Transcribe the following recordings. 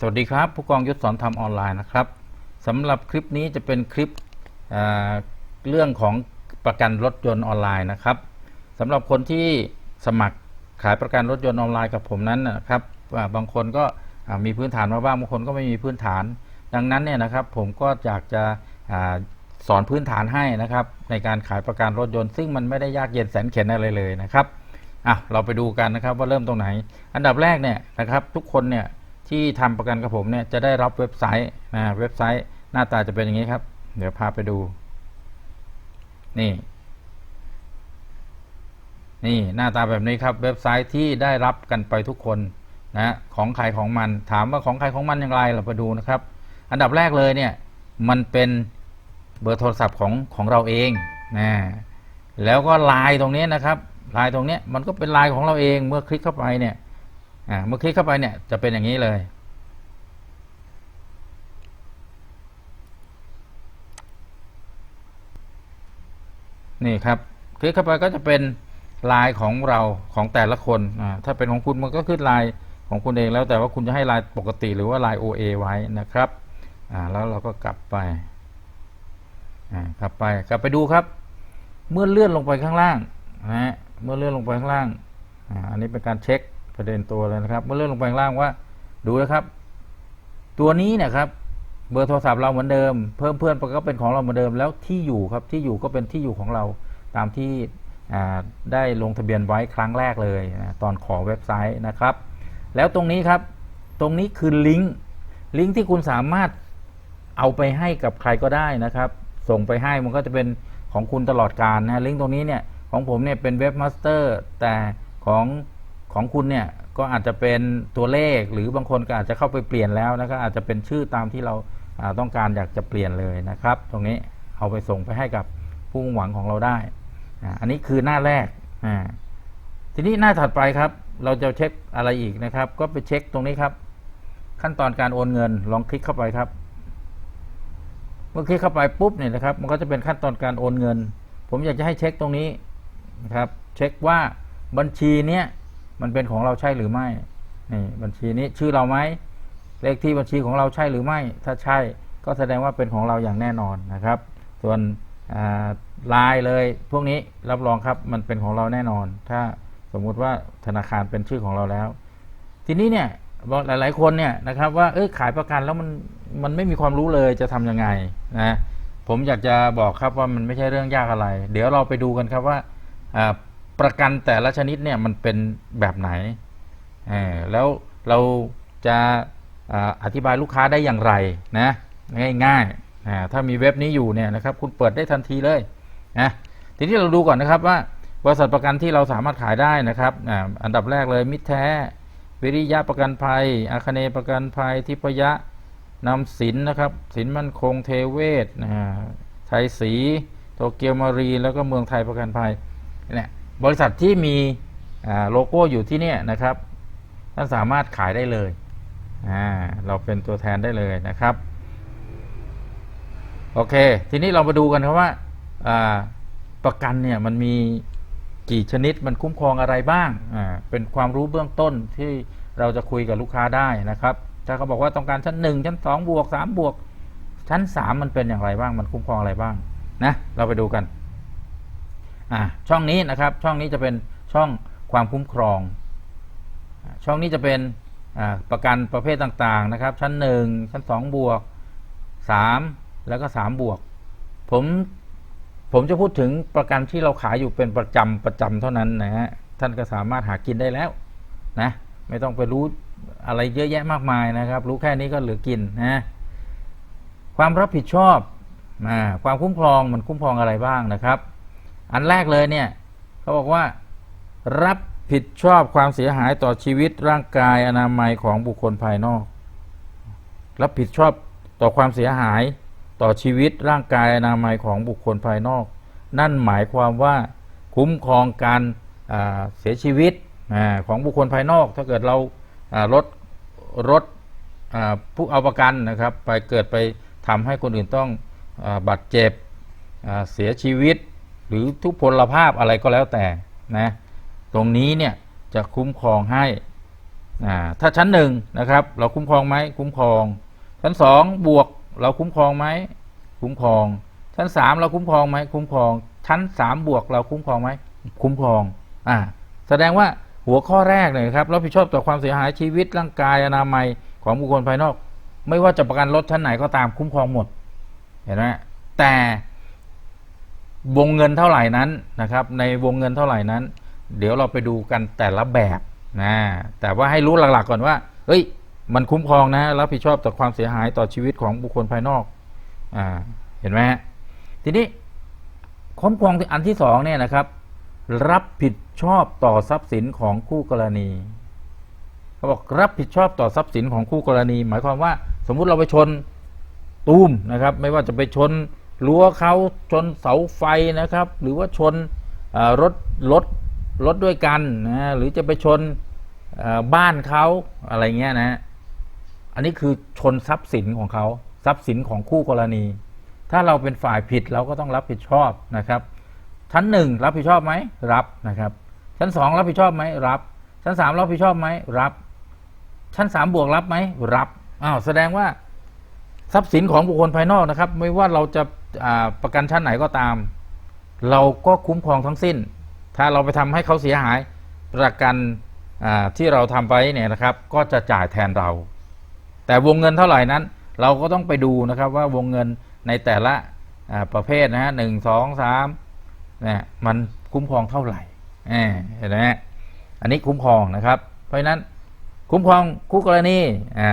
สวัสดีครับผู้กองยุทธสอนธรรมออนไลน์นะครับสำหรับคลิปนี้จะเป็นคลิปอ่าเรื่องของประกันรถยนต์ออนไลน์นะครับสำหรับคนที่สมัครขายประกันรถยนต์ออนไลน์กับผมนั้นนะครับาบางคนก็มีพื้นฐานมาบ้างบางคนก็ไม่มีพื้นฐาน ดังนั้นเนี่ยนะครับผมก็อยากจะอสอนพื้นฐานให้นะครับในการขายประกันรถยนต์ ซึ่งมันไม่ได้ยากเย็นแสนเข็ญอะไรเลยนะครับอะเราไปดูกันนะครับว่าเริ่มตรงไหน อันดับแรกเนี่ยนะครับทุกคนเนี่ย ที่ทำประกันกับผมเนี่ยจะได้รับเว็บไซต์นะเว็บไซต์หน้าตาจะเป็นอย่างนี้ครับ เดี๋ยวพาไปดู นี่ นี่หน้าตาแบบนี้ครับ เว็บไซต์ที่ได้รับกันไปทุกคนนะของใครของมันถามว่าของใครของมันอย่างไรเราไปดูนะครับ อันดับแรกเลยเนี่ยมันเป็นเบอร์โทรศัพท์ของของเราเองนะแล้วก็ไลน์ตรงนี้นะครับไลน์ตรงนี้มันก็เป็นไลน์ของเราเองเมื่อคลิกเข้าไปเนี่ย อ่าเมื่อคลิกเข้าไปเนี่ยจะเป็นอย่างนี้เลย นี่ครับคลิกเข้าไปก็จะเป็นลน์ของเราของแต่ละคนอ่าถ้าเป็นของคุณมันก็ขึ้นลน์ของคุณเองแล้วแต่ว่าคุณจะให้ลน์ปกติหรือว่าลน์ OA ไว้นะครับอ่าแล้วเราก็กลับไปอ่ากลับไปกลับไปดูครับ เมื่อเลื่อนลงไปข้างล่างนะฮะเมื่อเลื่อนลงไปข้างล่างอ่าอันนี้เป็นการเช็ค ประเด็นตัวเลยนะครับ เมื่อเลื่อนลงไปข้างล่างว่า ดูนะครับ ตัวนี้เนะครับเบอร์โทรศัพท์เราเหมือนเดิม เพิ่มเพื่อนก็เป็นของเราเหมือนเดิมแล้วที่อยู่ครับที่อยู่ก็เป็นที่อยู่ของเราตามที่ได้ลงทะเบียนไว้ครั้งแรกเลยนะตอนขอเว็บไซต์นะครับ แล้วตรงนี้ครับ ตรงนี้คือลิงก์ลิงก์ที่คุณสามารถเอาไปให้กับใครก็ได้นะครับ ส่งไปให้มันก็จะเป็นของคุณตลอดการนะลิงก์ตรงนี้เนี่ยของผมเนี่ยเป็นเว็บมาสเตอร์แต่ของ ของคุณเนี่ยก็อาจจะเป็นตัวเลขหรือบางคนก็อาจจะเข้าไปเปลี่ยนแล้วนะครับอาจจะเป็นชื่อตามที่เราต้องการอยากจะเปลี่ยนเลยนะครับ ตรงนี้เอาไปส่งไปให้กับผู้มุ่งหวังของเราได้ อันนี้คือหน้าแรก ทีนี้หน้าถัดไปครับ เราจะเช็คอะไรอีกนะครับ ก็ไปเช็คตรงนี้ครับ ขั้นตอนการโอนเงินลองคลิกเข้าไปครับ เมื่อคลิกเข้าไปปุ๊บเนี่ยนะครับ มันก็จะเป็นขั้นตอนการโอนเงิน ผมอยากจะให้เช็คตรงนี้นะครับ เช็คว่าบัญชีเนี้ย มันเป็นของเราใช่หรือไม่นี่บัญชีนี้ชื่อเราไหมเลขที่บัญชีของเราใช่หรือไม่ ถ้าใช่ก็แสดงว่าเป็นของเราอย่างแน่นอนนะครับ ส่วนลน์เลยพวกนี้รับรองครับมันเป็นของเราแน่นอน ถ้าสมมุติว่าธนาคารเป็นชื่อของเราแล้ว ทีนี้เนี่ยบอกหลาย ๆ คนเนี่ยนะครับว่าเออขายประกันแล้วมันมันไม่มีความรู้เลยจะทำยังไงนะผมอยากจะบอกครับว่ามันไม่ใช่เรื่องยากอะไร เดี๋ยวเราไปดูกันครับว่า ประกันแต่ละชนิดเนี่ยมันเป็นแบบไหน แล้วเราจะอธิบายลูกค้าได้อย่างไรนะง่ายๆอ่าถ้ามีเว็บนี้อยู่เนี่ยนะครับคุณเปิดได้ทันทีเลยนะทีนี้เราดูก่อนนะครับว่าบริษัทประกันที่เราสามารถขายได้นะครับอันดับแรกเลยมิตรแท้วิริยะประกันภัย อาคเนประกันภัย ทิพยะนำสินนะครับสินมั่นคงเทเวศไทยสีโตเกียวมารี แล้วก็เมืองไทยประกันภัยเนี่ย บริษัทที่มีโลโก้อยู่ที่เนี่ยนะครับท่านสามารถขายได้เลยเราเป็นตัวแทนได้เลยนะครับ โอเค ทีนี้เรามาดูกันครับว่าประกันเนี่ยมันมีกี่ชนิดมันคุ้มครองอะไรบ้าง เป็นความรู้เบื้องต้นที่เราจะคุยกับลูกค้าได้นะครับ ถ้าเขาบอกว่าต้องการชั้นหนึ่งชั้นสองบวกสามบวก ชั้นสามมันเป็นอย่างไรบ้าง มันคุ้มครองอะไรบ้าง นะ เราไปดูกัน อ่าช่องนี้นะครับช่องนี้จะเป็นช่องความคุ้มครอง ช่องนี้จะเป็นประกันประเภทต่างๆนะครับ ชั้นหนึ่งชั้นสองบวกสามแล้วก็สามบวก ผมผมจะพูดถึงประกันที่เราขายอยู่เป็นประจำประจำเท่านั้นนะฮะท่านก็สามารถหากินได้แล้วนะไม่ต้องไปรู้อะไรเยอะแยะมากมายนะครับ รู้แค่นี้ก็เหลือกินนะความรับผิดชอบอาความคุ้มครองมันคุ้มครองอะไรบ้างนะครับ อันแรกเลยเนี่ยเขาบอกว่า รับผิดชอบความเสียหายต่อชีวิตร่างกายอนามัยของบุคคลภายนอก รับผิดชอบต่อความเสียหายต่อชีวิตร่างกายอนามัยของบุคคลภายนอก นั่นหมายความว่าคุ้มครองการเสียชีวิตอของบุคคลภายนอก ถ้าเกิดเราอ่ารถรถผู้เอาประกันนะครับ ไปเกิดไปทำให้คนอื่นต้องอบาดเจ็บเสียชีวิต หรือทุพพลภาพอะไรก็แล้วแต่นะตรงนี้เนี่ยจะคุ้มครองให้ถ้าชั้นหนึ่งนะครับ เราคุ้มครองไหมคุ้มครอง ชั้นสองบวกเราคุ้มครองไหมคุ้มครอง ชั้นสามเราคุ้มครองไหมคุ้มครอง ชั้นสามบวกเราคุ้มครองไหมคุ้มครองอ่าแสดงว่าหัวข้อแรกเลยครับรับผิดชอบต่อความเสียหายชีวิตร่างกายอนามัยของบุคคลภายนอก ไม่ว่าจะประกันรถชั้นไหนก็ตามคุ้มครองหมดเห็นไหมแต่ วงเงินเท่าไหร่นั้นนะครับ ในวงเงินเท่าไหร่นั้น เดี๋ยวเราไปดูกันแต่ละแบบนะแต่ว่าให้รู้หลักๆก่อนว่าเฮ้ยมันคุ้มครองนะรับผิดชอบต่อความเสียหายต่อชีวิตของบุคคลภายนอกอ่าเห็นไหมทีนี้คุ้มครองอันที่สองเนี่ยนะครับรับผิดชอบต่อทรัพย์สินของคู่กรณีเขาบอกรับผิดชอบต่อทรัพย์สินของคู่กรณี หมายความว่า สมมุติเราไปชนตูมนะครับ ไม่ว่าจะไปชน รั้วเขาชนเสาไฟนะครับ หรือว่าชนรถรถรถด้วยกันนะหรือจะไปชนบ้านเขาอะไรเงี้ยนะอันนี้คือชนทรัพย์สินของเขาทรัพย์สินของคู่กรณี ถ้าเราเป็นฝ่ายผิดเราก็ต้องรับผิดชอบนะครับ ชั้นหนึ่งรับผิดชอบไหมรับนะครับ ชั้นสองรับผิดชอบไหมรับ ชั้นสามรับผิดชอบไหมรับ ชั้นสามบวกรับไหมรับอ้าวแสดงว่าทรัพย์สินของบุคคลภายนอกนะครับ ไม่ว่าเราจะประกันชั้นไหนก็ตาม เราก็คุ้มครองทั้งสิ้น ถ้าเราไปทำให้เขาเสียหายประกันที่เราทำไปเนี่ยนะครับ ก็จะจ่ายแทนเรา แต่วงเงินเท่าไหร่นั้น เราก็ต้องไปดูนะครับว่าวงเงินในแต่ละประเภทนะฮะหนึ่งสองสามเนี่ยมันคุ้มครองเท่าไหร่เอ่อเห็นไหมอันนี้คุ้มครองนะครับ เพราะฉะนั้นคุ้มครองคู่กรณีอ่า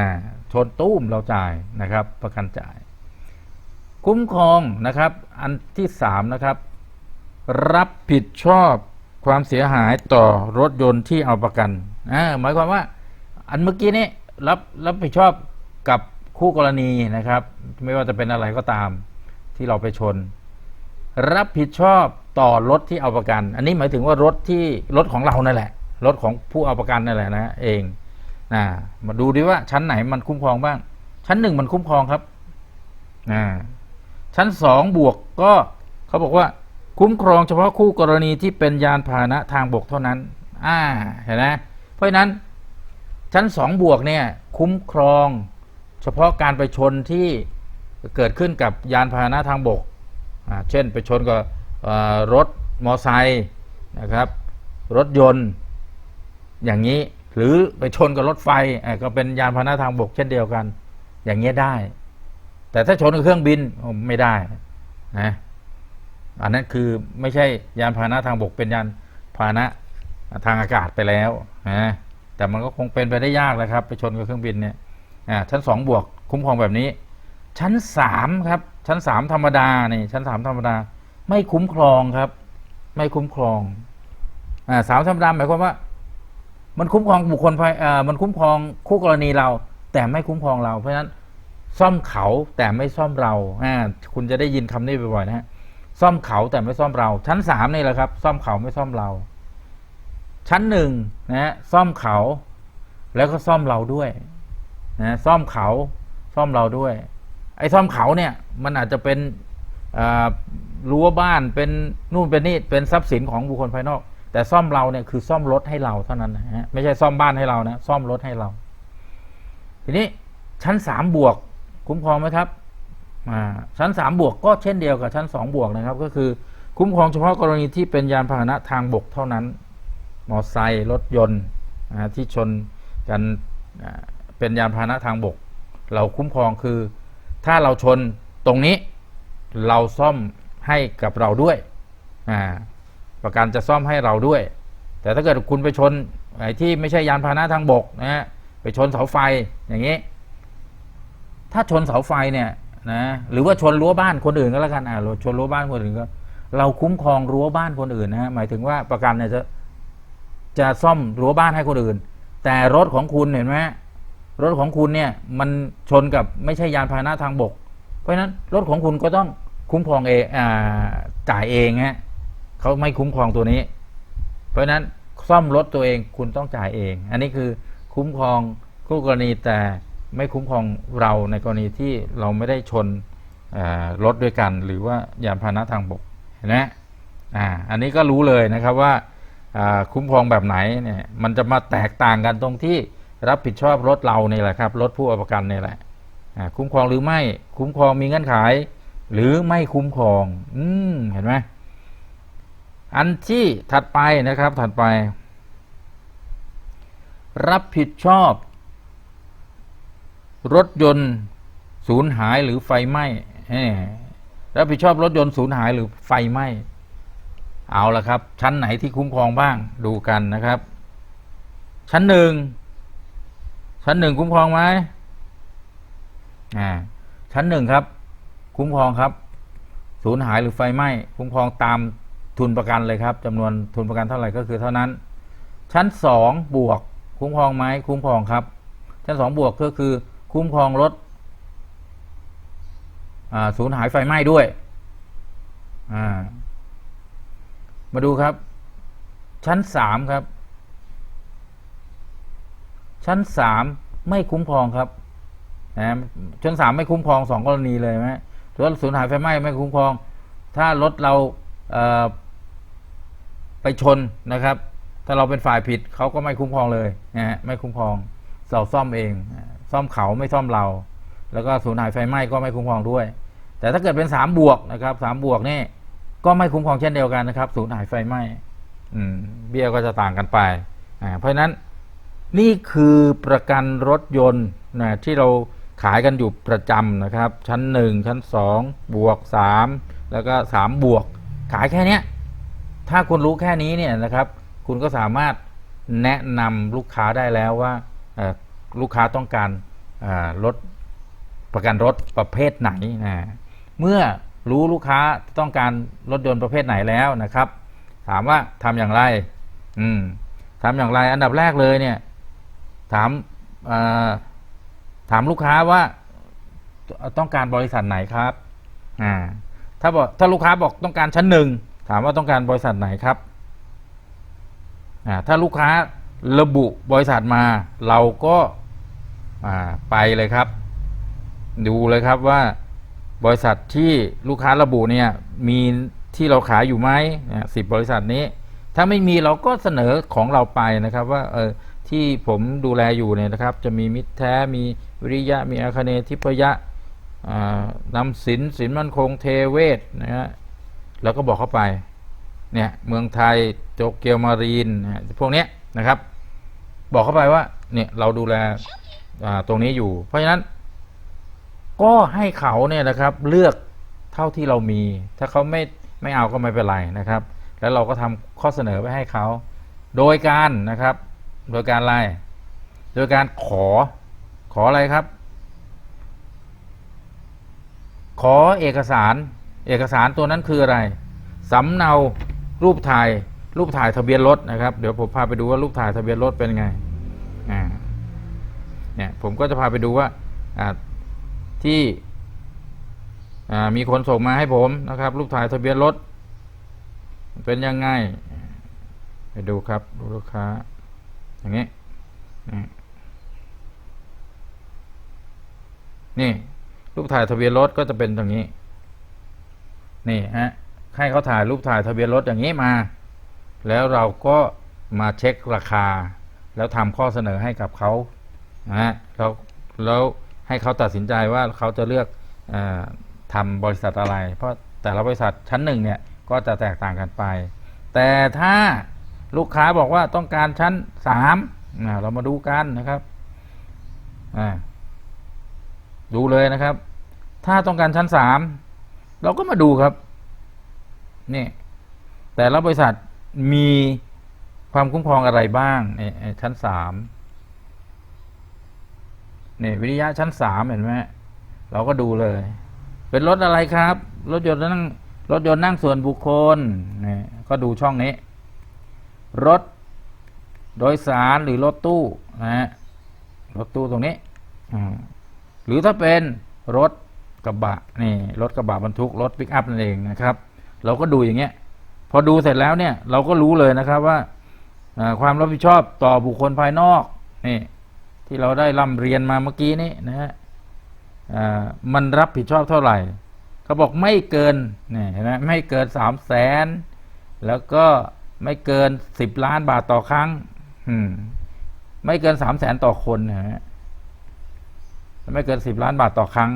ชนตู้มเราจ่ายนะครับ ประกันจ่าย คุ้มครองนะครับ อันที่สามนะครับ รับผิดชอบความเสียหายต่อรถยนต์ที่เอาประกันอ่าหมายความว่า อันเมื่อกี้นี้รับรับผิดชอบกับคู่กรณีนะครับ ไม่ว่าจะเป็นอะไรก็ตามที่เราไปชน รับผิดชอบต่อรถที่เอาประกัน อันนี้หมายถึงว่ารถที่รถของเรานั่นแหละ รถของผู้เอาประกันนั่นแหละนะเองนะมาดูดิว่าชั้นไหนมันคุ้มครองบ้าง ชั้นหนึ่งมันคุ้มครองครับอ่า ชั้นสองบวกก็เขาบอกว่าคุ้มครองเฉพาะคู่กรณีที่เป็นยานพาหนะทางบกเท่านั้น อ่า เห็นไหมเพราะฉะนั้นชั้นสองบวกเนี่ยคุ้มครองเฉพาะการไปชนที่เกิดขึ้นกับยานพาหนะทางบก เช่นไปชนกับรถมอไซค์นะครับ รถยนต์อย่างนี้หรือไปชนกับรถไฟก็เป็นยานพาหนะทางบกเช่นเดียวกัน อย่างเงี้ได้ แต่ถ้าชนกับเครื่องบินไม่ได้นะอันนั้นคือไม่ใช่ยานพาหนะทางบกเป็นยานพาหนะทางอากาศไปแล้วนะแต่มันก็คงเป็นไปได้ยากแหละครับ ไปชนกับเครื่องบินเนี่ยชั้นสองบวกคุ้มครองแบบนี้ ชั้นสามครับ ชั้นสามธรรมดานี่ชั้นสามธรรมดา ไม่คุ้มครองครับ ไม่คุ้มครองอ่าสามธรรมดาหมายความว่า มันคุ้มครองบุคคลภายเอ่อมันคุ้มครองคู่กรณีเรา แต่ไม่คุ้มครองเราเพราะฉะนั้น ซ่อมเขาแต่ไม่ซ่อมเราอ่าคุณจะได้ยินคำนี้บ่อยๆนะฮะซ่อมเขาแต่ไม่ซ่อมเรา ชั้นสามนี่แหละครับ ซ่อมเขาไม่ซ่อมเรา ชั้นหนึ่งนะฮะซ่อมเขา แล้วก็ซ่อมเราด้วยนะซ่อมเขาซ่อมเราด้วย ไอ้ซ่อมเขาเนี่ย มันอาจจะเป็นรั้วบ้านเป็นนู่นเป็นนี่เป็นทรัพย์สินของบุคคลภายนอก แต่ซ่อมเราเนี่ยคือซ่อมรถให้เราเท่านั้นนะฮะไม่ใช่ซ่อมบ้านให้เรานะซ่อมรถให้เรา ทีนี้ชั้นสามบวก คุ้มครองไหมครับชั้นสามบวกก็เช่นเดียวกับชั้นสองบวกนะครับ ก็คือคุ้มครองเฉพาะกรณีที่เป็นยานพาหนะทางบกเท่านั้น มอไซค์รถยนต์ที่ชนกันเป็นยานพาหนะทางบก เราคุ้มครองคือ ถ้าเราชนตรงนี้เราซ่อมให้กับเราด้วย ประกันจะซ่อมให้เราด้วย แต่ถ้าเกิดคุณไปชนไอ้ที่ไม่ใช่ยานพาหนะทางบกนะฮะไปชนเสาไฟอย่างนี้ ถ้าชนเสาไฟเนี่ยนะหรือว่าชนรั้วบ้านคนอื่นก็แล้วกันอ่าเราชนรั้วบ้านคนอื่นก็ เราคุ้มครองรั้วบ้านคนอื่นนะหมายถึงว่าประกันเนี่ยจะจะซ่อมรั้วบ้านให้คนอื่น แต่รถของคุณเห็นไหมรถของคุณเนี่ยมันชนกับไม่ใช่ยานพาหนะทางบก เพราะฉะนั้นรถของคุณก็ต้องคุ้มครองเองจ่ายเองฮะเขาไม่คุ้มครองตัวนี้ เพราะฉะนั้นซ่อมรถตัวเองคุณต้องจ่ายเอง อันนี้คือคุ้มครองคู่กรณีแต่ ไม่คุ้มครองเราในกรณีที่เราไม่ได้ชนรถด้วยกัน หรือว่ายานพาหนะทางบกเห็นไหมอ่าอันนี้ก็รู้เลยนะครับว่าคุ้มครองแบบไหนเนี่ยมันจะมาแตกต่างกันตรงที่รับผิดชอบรถเราเนี่ยแหละครับรถผู้เอาประกันเนี่ยแหละคุ้มครองหรือไม่คุ้มครองมีเงื่อนไข หรือไม่คุ้มครอง อืมเห็นไหมอันที่ถัดไปนะครับถัดไป รับผิดชอบ รถยนต์สูญหายหรือไฟไหม้เอ้รับผิดชอบรถยนต์สูญหายหรือไฟไหม้ เอาละครับ ชั้นไหนที่คุ้มครองบ้างดูกันนะครับ ชั้นหนึ่งชั้นหนึ่งคุ้มครองไหมอ่าชั้นหนึ่งครับ คุ้มครองครับ สูญหายหรือไฟไหม้คุ้มครองตามทุนประกันเลยครับจำนวนทุนประกันเท่าไหร่ก็คือเท่านั้น ชั้นสองบวก คุ้มครองไหมคุ้มครองครับ ชั้นสองบวกก็คือ คุ้มครองรถสูญหายไฟไหม้ด้วยามาดูครับ ชั้นสามครับ ชั้นสามไม่คุ้มครองครับนะชั้นสามไม่คุ้มครองสองกรณีเลยไหมรถสูญหายไฟไหม้ไม่คุ้มครอง ถ้ารถเราเไปชนนะครับ ถ้าเราเป็นฝ่ายผิดเขาก็ไม่คุ้มครองเลยนะฮะไม่คุ้มครองเราซ่อมเอง ซ่อมเขาไม่ซ่อมเรา แล้วก็สูญหายไฟไหม้ก็ไม่คุ้มครองด้วย แต่ถ้าเกิดเป็นสามบวกนะครับสามบวกนี่ก็ไม่คุ้มครองเช่นเดียวกันนะครับสูญหายไฟไหม้เบี้ยก็จะต่างกันไป เพราะฉะนั้นนี่คือประกันรถยนต์นะที่เราขายกันอยู่ประจำนะครับ ชั้นหนึ่งชั้นสองบวกสามแล้วก็สามบวก ขายแค่นี้ถ้าคุณรู้แค่นี้เนี่ยนะครับ คุณก็สามารถแนะนำลูกค้าได้แล้วว่า ลูกค้าต้องการรถประกันรถประเภทไหนนะเมื่อรู้ลูกค้าต้องการรถยนต์ประเภทไหนแล้วนะครับ ถามว่าทำอย่างไร อืมทำอย่างไรอันดับแรกเลยเนี่ย ถามถามลูกค้าว่าต้องการบริษัทไหนครับอ่าถ้าบอกถ้าลูกค้าบอกต้องการชั้นหนึ่งถามว่าต้องการบริษัทไหนครับอ่าถ้าลูกค้าระบุบริษัทมา เราก็ ไปเลยครับ ดูเลยครับว่าบริษัทที่ลูกค้าระบุเนี่ยมีที่เราขายอยู่ไหมสิบบริษัทนี้ ถ้าไม่มีเราก็เสนอของเราไปนะครับว่าเออที่ผมดูแลอยู่เนี่ยนะครับ จะมีมิตรแท้มีวิริยะมีอาคเนทิพยะนำสินสินมั่นคงเทเวศนะฮะแล้วก็บอกเข้าไปเนี่ยเมืองไทยโจเกียวมารีนพวกเนี้ยนะครับ บอกเข้าไปว่าเนี่ยเราดูแล ตรงนี้อยู่ เพราะฉะนั้น ก็ให้เขาเนี่ยนะครับ เลือกเท่าที่เรามี ถ้าเขาไม่ไม่เอาก็ไม่เป็นไรนะครับ แล้วเราก็ทำข้อเสนอไปให้เขา โดยการนะครับ โดยการอะไร โดยการขอขออะไรครับ ขอเอกสาร เอกสารตัวนั้นคืออะไรสำเนารูปถ่ายรูปถ่ายทะเบียนรถนะครับ เดี๋ยวผมพาไปดูว่ารูปถ่ายทะเบียนรถเป็นไง เนี่ยผมก็จะพาไปดูว่าที่มีคนส่งมาให้ผมนะครับ รูปถ่ายทะเบียนรถ เป็นยังไง ไปดูครับดูลูกค้า อย่างนี้นี่ รูปถ่ายทะเบียนรถก็จะเป็นอย่างนี้ นี่ฮะให้เขาถ่ายรูปถ่ายทะเบียนรถอย่างนี้มา แล้วเราก็มาเช็คราคา แล้วทำข้อเสนอให้กับเขา นะฮะแล้วแล้วให้เขาตัดสินใจว่าเขาจะเลือกออทำบริษัทอะไร เพราะแต่ละบริษัทชั้นหนึ่งเนี่ยก็จะแตกต่างกันไป แต่ถ้าลูกค้าบอกว่าต้องการชั้นสามเรามาดูกันนะครับดูเลยนะครับ ถ้าต้องการชั้นสามเราก็มาดูครับนี่แต่ละบริษัทมีความคุ้มครองอะไรบ้างชั้นสาม นี่วิริยะชั้นสามเห็นไหมเราก็ดูเลย เป็นรถอะไรครับ รถยนต์นั่งรถยนต์นั่งส่วนบุคคลนี่ก็ดูช่องนี้ รถโดยสารหรือรถตู้นะฮะรถตู้ตรงนี้หรือถ้าเป็นรถกระบะนี่รถกระบะบรรทุกรถปิกอัพนั่นเองนะครับ เราก็ดูอย่างเงี้ย พอดูเสร็จแล้วเนี่ยเราก็รู้เลยนะครับว่าอ่าความรับผิดชอบต่อบุคคลภายนอกนี่ ที่เราได้ร่ำเรียนมาเมื่อกี้นี้นะฮะมันรับผิดชอบเท่าไหร่เขาบอกไม่เกินนี่เห็นไหมไม่เกินสามแสนแล้วก็ไม่เกินสิบล้านบาทต่อครั้งมไม่เกินสามแสนต่อคนนะฮะไม่เกินสิบล้านบาทต่อครั้ง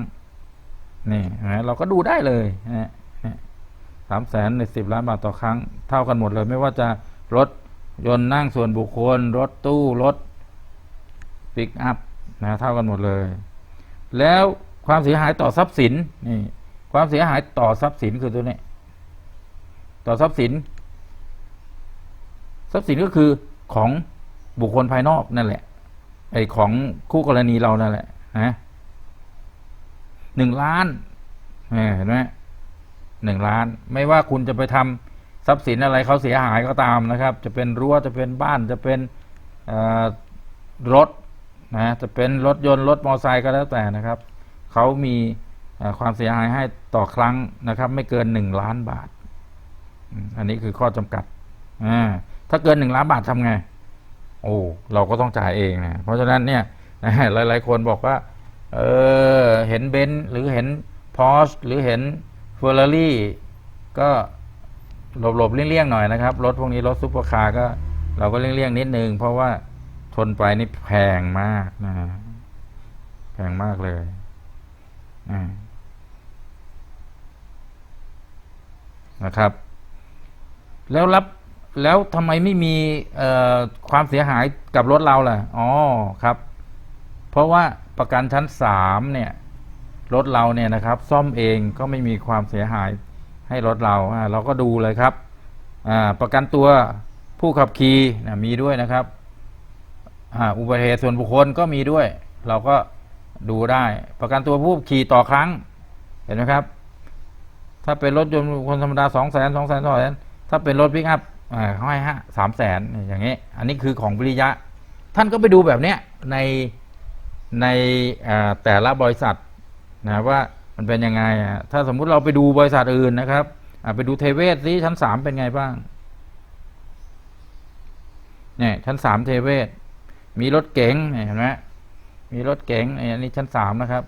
นี่นะเราก็ดูได้เลยนะสามแสนในสิบล้านบาทต่อครั้ง เท่ากันหมดเลย ไม่ว่าจะรถยนต์นั่งส่วนบุคคล รถตู้รถ ปิกอัพนะเท่ากันหมดเลย แล้วความเสียหายต่อทรัพย์สินนี่ความเสียหายต่อทรัพย์สินคือตัวนี้ ต่อทรัพย์สิน ทรัพย์สินก็คือของบุคคลภายนอกนั่นแหละไอของคู่กรณีเรานั่นแหละนะหนึ่งล้านเห็นไหมหนึ่งล้าน ไม่ว่าคุณจะไปทำทรัพย์สินอะไรเขาเสียหายก็ตามนะครับ จะเป็นรั้วจะเป็นบ้านจะเป็นรถ นะจะเป็นรถยนต์รถมอเตอร์ไซค์ก็แล้วแต่นะครับเขามีความเสียหายให้ต่อครั้งนะครับ ไม่เกินหนึ่งล้านบาท อันนี้คือข้อจำกัดถ้าเกินหนึ่งล้านบาททำไง โอ้เราก็ต้องจ่ายเองนะเพราะฉะนั้นเนี่ยนะหลาย ๆ คนบอกว่าเออเห็นเบนซ์หรือเห็นพอร์ชหรือเห็นเฟอร์รารี่ก็หลบๆเลี่ยงๆหน่อยนะครับ รถพวกนี้รถซุปเปอร์คาร์ก็เราก็เลี่ยงๆนิดนึงเพราะว่า นไปนี่แพงมากนะฮะแพงมากเลยนะครับ แล้วรับแล้วทำไมไม่มีเอ่อความเสียหายกับรถเราล่ะอ๋อครับ เพราะว่าประกันชั้นสามเนี่ยรถเราเนี่ยนะครับ ซ่อมเองก็ไม่มีความเสียหายให้รถเราเราก็ดูเลยครับประกันตัวผู้ขับขี่มีด้วยนะครับ อุบัติเหตุส่วนบุคคลก็มีด้วย เราก็ดูได้ ประกันตัวผู้ขี่ต่อครั้ง เห็นไหมครับ ถ้าเป็นรถยนต์คนธรรมดาสองแสนสองแสนสองแสนถ้าเป็นรถพิกอัพเขาให้ห้าสามแสนอย่างนี้ อันนี้คือของวิริยะ ท่านก็ไปดูแบบเนี้ยในในแต่ละบริษัทนะว่ามันเป็นยังไง ถ้าสมมุติเราไปดูบริษัทอื่นนะครับไปดูเทเวศสิชั้นสามเป็นไงบ้างเนี่ยชั้นสามเทเวศ มีรถเก๋งเห็นไหมมีรถเก๋งอันนี้ชั้นสามนะครับ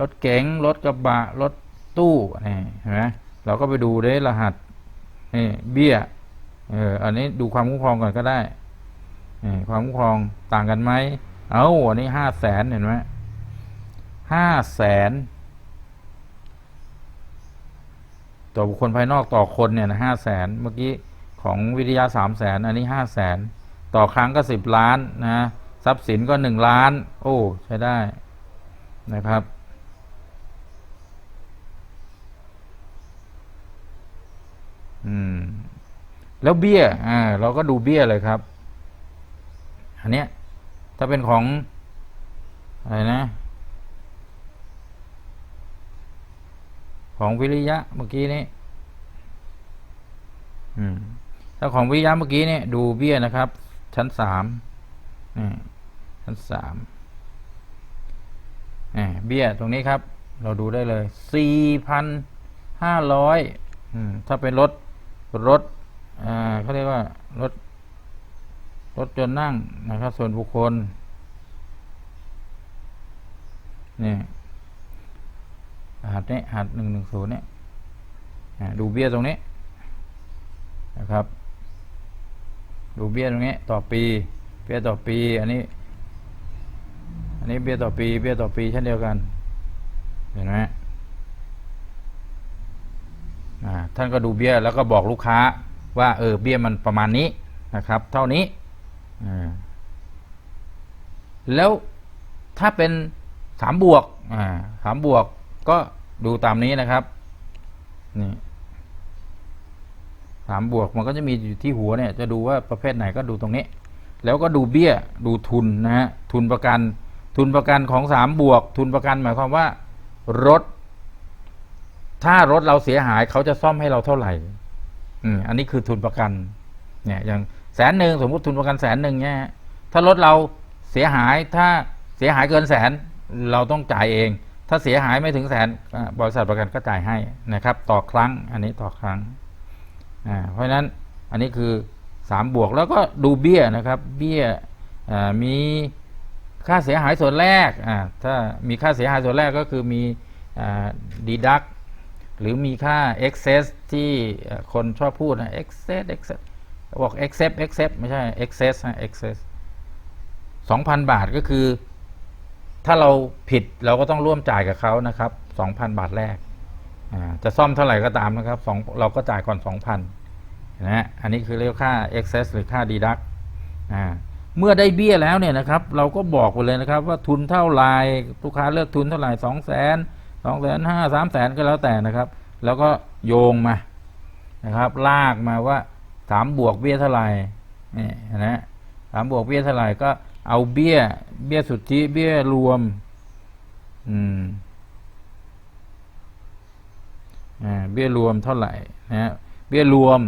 รถเก๋งรถกระบะรถตู้นี่เห็นไหมเราก็ไปดูได้รหัสนี่เบี้ยเอออันนี้ดูความคุ้มครองก่อนก็ได้นี่ความคุ้มครองต่างกันไหมเอ้าอันนี้ห้าแสนเห็นไหมห้าแสนต่อบุคคลภายนอกต่อคนเนี่ยนะห้าแสนเมื่อกี้ของวิทยาสามแสนอันนี้ห้าแสน ต่อครั้งก็สิบล้านนะทรัพย์สินก็หนึ่งล้าน โอ้ ใช้ได้นะครับ อืม แล้วเบี้ยอ่าเราก็ดูเบี้ยเลยครับ อันเนี้ยถ้าเป็นของ อะไรนะ ของวิริยะเมื่อกี้นี้อืมถ้าของวิริยะเมื่อกี้เนี่ยดูเบี้ยนะครับ ชั้นสามนี่ชั้นสามอ่เบี้ยตรงนี้ครับ เราดูได้เลยสี่พันห้าร้อยถ้าเป็นรถ รถอ่าเขาเรียกว่า รถ รถยนนั่งนะครับ ส่วนบุคคลนี่หัดนี้หัดหนึ่งหนึ่งศูนย์เนี่ยดูเบี้ยตรงนี้นะครับ ดูเบี้ยตรงนี้ต่อปี เบี้ยต่อปี อันนี้ อันนี้เบี้ยต่อปี เบี้ยต่อปีเช่นเดียวกัน เห็นไหมท่านก็ดูเบี้ยแล้วก็บอกลูกค้าว่าเออเบี้ยมันประมาณนี้นะครับ เท่านี้แล้วถ้าเป็นสามบวกสามบวกก็ดูตามนี้นะครับนี่ สามบวกมันก็จะมีอยู่ที่หัวเนี่ย จะดูว่าประเภทไหนก็ดูตรงนี้ แล้วก็ดูเบี้ยดูทุนนะฮะทุนประกัน ทุนประกันของสามบวก ทุนประกันหมายความว่า รถ ถ้ารถเราเสียหายเขาจะซ่อมให้เราเท่าไหร่ อืมอันนี้คือทุนประกัน เนี่ย อย่างแสนหนึ่งสมมติทุนประกันแสนหนึ่งเนี่ยถ้ารถเราเสียหายถ้าเสียหายเกินแสนเราต้องจ่ายเอง ถ้าเสียหายไม่ถึงแสนบริษัทประกันก็จ่ายให้นะครับ ต่อครั้ง อันนี้ต่อครั้ง เพราะฉะนั้นอันนี้คือสามบวกแล้วก็ดูเบี้ยนะครับ เบี้ยมีค่าเสียหายส่วนแรกถ้ามีค่าเสียหายส่วนแรกก็คือมีอ่าดีดักหรือมีค่า excess ที่คนชอบพูดนะ excess excess บอก excess excess ไม่ใช่ excess นะ excess 2,000 บาทก็คือ ถ้าเราผิดเราก็ต้องร่วมจ่ายกับเขานะครับ 2,000 บาทแรก จะซ่อมเท่าไหร่ก็ตามนะครับสองเราก็จ่ายก่อน 2,000นะฮะอันนี้คือเรียกค่า excess หรือค่า deduct อ่าเมื่อได้เบี้ยแล้วเนี่ยนะครับ เราก็บอกไปเลยนะครับ ว่าทุนเท่าไหร่ลูกค้าเลือกทุนเท่าไหร่สองแสนสองแสนห้าสามแสนก็แล้วแต่นะครับ แล้วก็โยงมานะครับ ลากมาว่าถามบวกเบี้ยเท่าไหร่นี่นะถามบวกเบี้ยเท่าไหร่ก็เอาเบี้ยเบี้ยสุทธิเบี้ยรวม อืม เบี้ยรวมเท่าไหร่นะเบี้ยรวม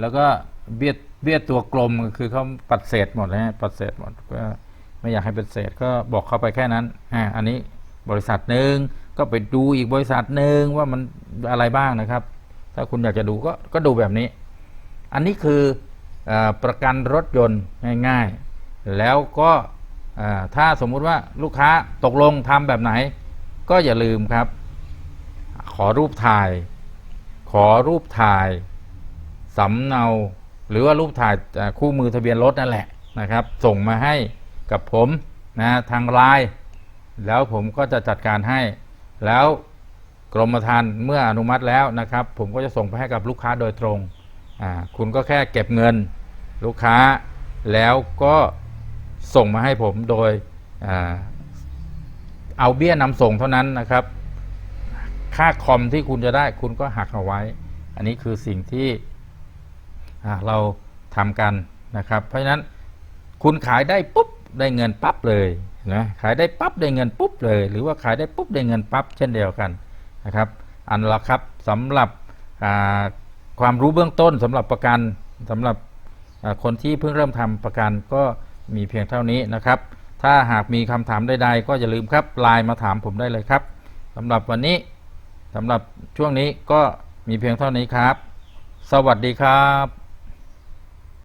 แล้วก็เบี้ยเบี้ยตัวกลมคือเขาปัดเศษหมดนะฮะปัดเศษหมดก็ไม่อยากให้เป็นเศษก็บอกเข้าไปแค่นั้นอ่าอันนี้บริษัทหนึ่งก็ไปดูอีกบริษัทหนึ่งว่ามันอะไรบ้างนะครับ ถ้าคุณอยากจะดูก็ก็ดูแบบนี้ อันนี้คืออประกันรถยนต์ง่ายๆ แล้วก็ถ้าสมมุติว่าลูกค้าตกลงทำแบบไหน ก็อย่าลืมครับ ขอรูปถ่าย ขอรูปถ่ายสำเนา หรือว่ารูปถ่ายคู่มือทะเบียนรถนั่นแหละนะครับ ส่งมาให้กับผมนะทางไลน์แล้วผมก็จะจัดการให้ แล้วกรมธรรม์เมื่ออนุมัติแล้วนะครับ ผมก็จะส่งไปให้กับลูกค้าโดยตรงคุณก็แค่เก็บเงินลูกค้า แล้วก็ส่งมาให้ผมโดยอเอาเบี้ยนำส่งเท่านั้นนะครับ ค่าคอมที่คุณจะได้คุณก็หักเอาไว้ อันนี้คือสิ่งที่เราทำกันนะครับ เพราะฉะนั้นคุณขายได้ปุ๊บได้เงินปั๊บเลยนะขายได้ปั๊บได้เงินปุ๊บเลย หรือว่าขายได้ปุ๊บได้เงินปั๊บเช่นเดียวกันนะครับ อันละครับสำหรับความรู้เบื้องต้นสำหรับประกันสำหรับคนที่เพิ่งเริ่มทำประกันก็มีเพียงเท่านี้นะครับ ถ้าหากมีคำถามใดๆ ก็อย่าลืมครับไลน์มาถามผมได้เลยครับสำหรับวันนี้ สำหรับช่วงนี้ก็มีเพียงเท่านี้ครับ สวัสดีครับ